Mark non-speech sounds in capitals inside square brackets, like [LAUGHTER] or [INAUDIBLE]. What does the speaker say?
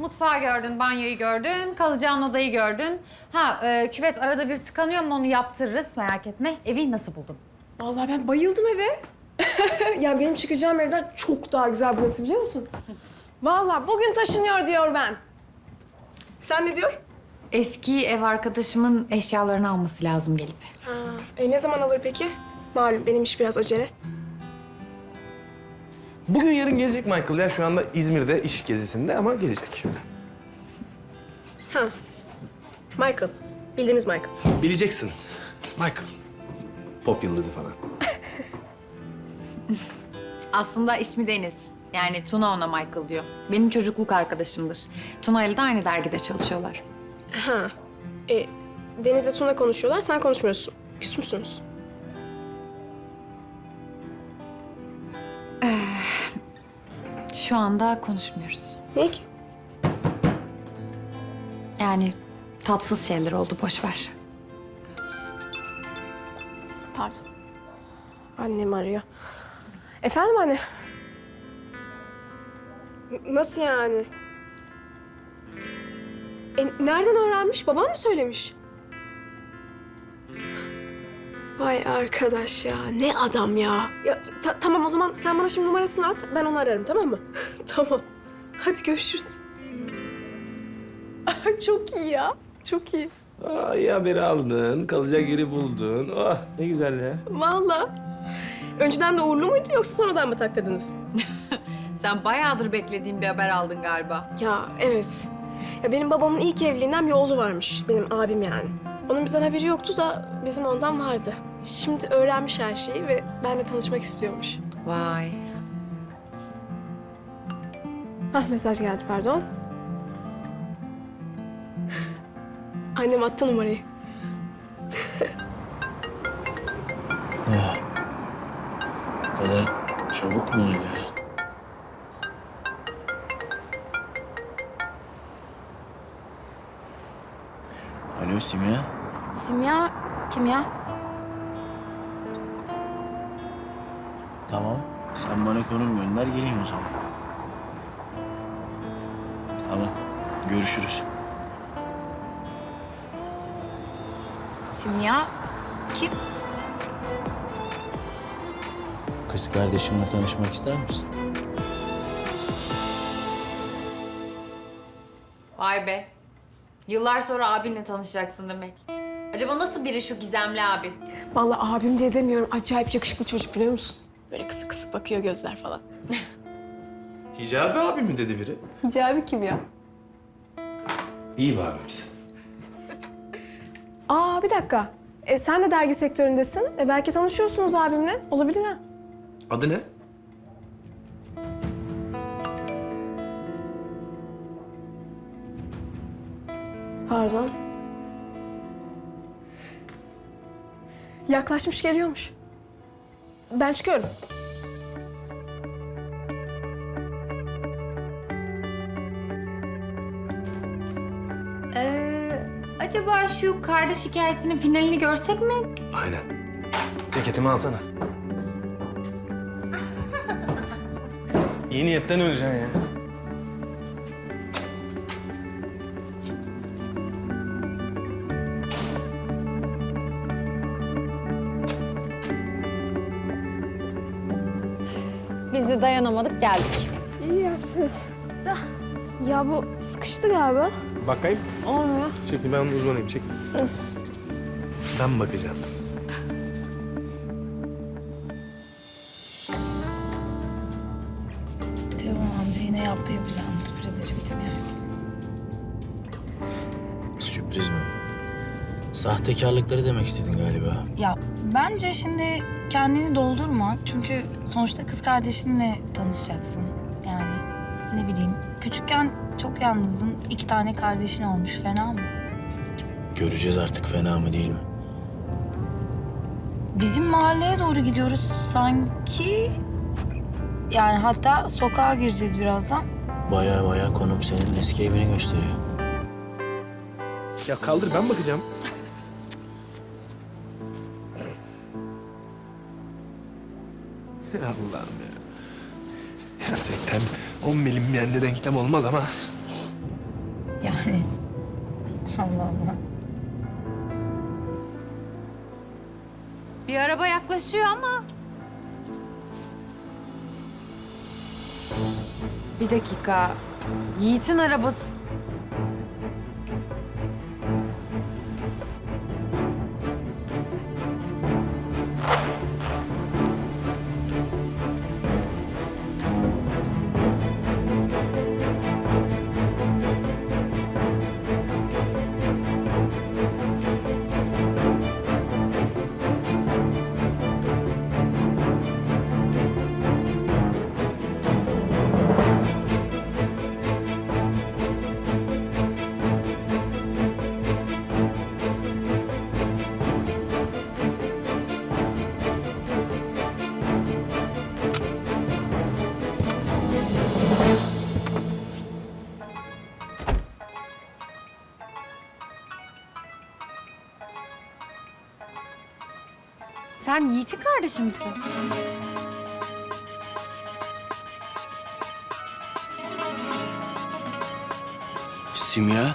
Mutfağı gördün, banyoyu gördün, kalacağın odayı gördün. Ha, e, küvet arada bir tıkanıyor mu onu yaptırırız merak etme. Evi nasıl buldun? Vallahi ben bayıldım eve. [LAUGHS] yani benim çıkacağım evden çok daha güzel burası biliyor musun? Vallahi bugün taşınıyor diyor ben. Sen ne diyor? Eski ev arkadaşımın eşyalarını alması lazım gelip. Ha, e ne zaman alır peki? Malum benim iş biraz acele. Bugün yarın gelecek Michael ya. Şu anda İzmir'de iş gezisinde ama gelecek. Ha. Michael. Bildiğimiz Michael. Bileceksin. Michael. Pop yıldızı falan. Aslında ismi Deniz. Yani Tuna ona Michael diyor. Benim çocukluk arkadaşımdır. Tuna ile de aynı dergide çalışıyorlar. Ha. E, Deniz'le Tuna konuşuyorlar, sen konuşmuyorsun. Küs müsünüz? Şu anda konuşmuyoruz. Ne ki? Yani tatsız şeyler oldu, boş ver. Pardon. Annem arıyor. Efendim anne? N- Nasıl yani? E, nereden öğrenmiş? Baban mı söylemiş? Vay arkadaş ya. Ne adam ya. ya ta- tamam o zaman sen bana şimdi numarasını at. Ben onu ararım tamam mı? [LAUGHS] tamam. Hadi görüşürüz. Çok iyi ya. Çok iyi. Aa, iyi haberi aldın. Kalacak yeri buldun. Ah ne güzel ya. Vallahi. Önceden de uğurlu muydu yoksa sonradan mı taktırdınız? [LAUGHS] Sen bayağıdır beklediğin bir haber aldın galiba. Ya evet. Ya benim babamın ilk evliliğinden bir oğlu varmış. Benim abim yani. Onun bizden haberi yoktu da bizim ondan vardı. Şimdi öğrenmiş her şeyi ve benimle tanışmak istiyormuş. Vay. Hah mesaj geldi pardon. Annem attı numarayı. [LAUGHS] O kadar çabuk mu oluyor? Alo Simya. Simya kim ya? Tamam. Sen bana konum gönder geleyim o zaman. Tamam. Görüşürüz. Simya kim? Kız kardeşimle tanışmak ister misin? Vay be. Yıllar sonra abinle tanışacaksın demek. Acaba nasıl biri şu gizemli abi? Vallahi abim diye demiyorum. Acayip yakışıklı çocuk biliyor musun? Böyle kısık kısık bakıyor gözler falan. [LAUGHS] Hicabi abi mi dedi biri? Hicabi kim ya? İyi bir abimiz. [LAUGHS] Aa bir dakika. E, sen de dergi sektöründesin. E, belki tanışıyorsunuz abimle. Olabilir ha. Adı ne? Pardon. Yaklaşmış geliyormuş. Ben çıkıyorum. Ee, acaba şu kardeş hikayesinin finalini görsek mi? Aynen. Ceketimi alsana. İyi niyetten öleceksin ya. Biz de dayanamadık geldik. İyi yaptınız. Da. Ya bu sıkıştı galiba. Bakayım. Olmuyor. Çekil ben uzmanıyım çek. Ben bakacağım. Teoman amca yine yaptı yapacağını sürprizleri bitmiyor. Sürpriz mi? Sahtekarlıkları demek istedin galiba. Ya bence şimdi kendini doldurma. Çünkü sonuçta kız kardeşinle tanışacaksın. Yani ne bileyim küçükken çok yalnızdın. iki tane kardeşin olmuş fena mı? Göreceğiz artık fena mı değil mi? Bizim mahalleye doğru gidiyoruz sanki. Yani hatta sokağa gireceğiz birazdan. Baya baya konum senin eski evini gösteriyor. Ya kaldır ben bakacağım. Allah'ım ya. Gerçekten 10 milim yani denklem olmaz ama. Yani Allah Allah. Bir araba yaklaşıyor ama... Bir dakika. Yiğit'in arabası... Sen Yiğit'in kardeşi misin? Simya.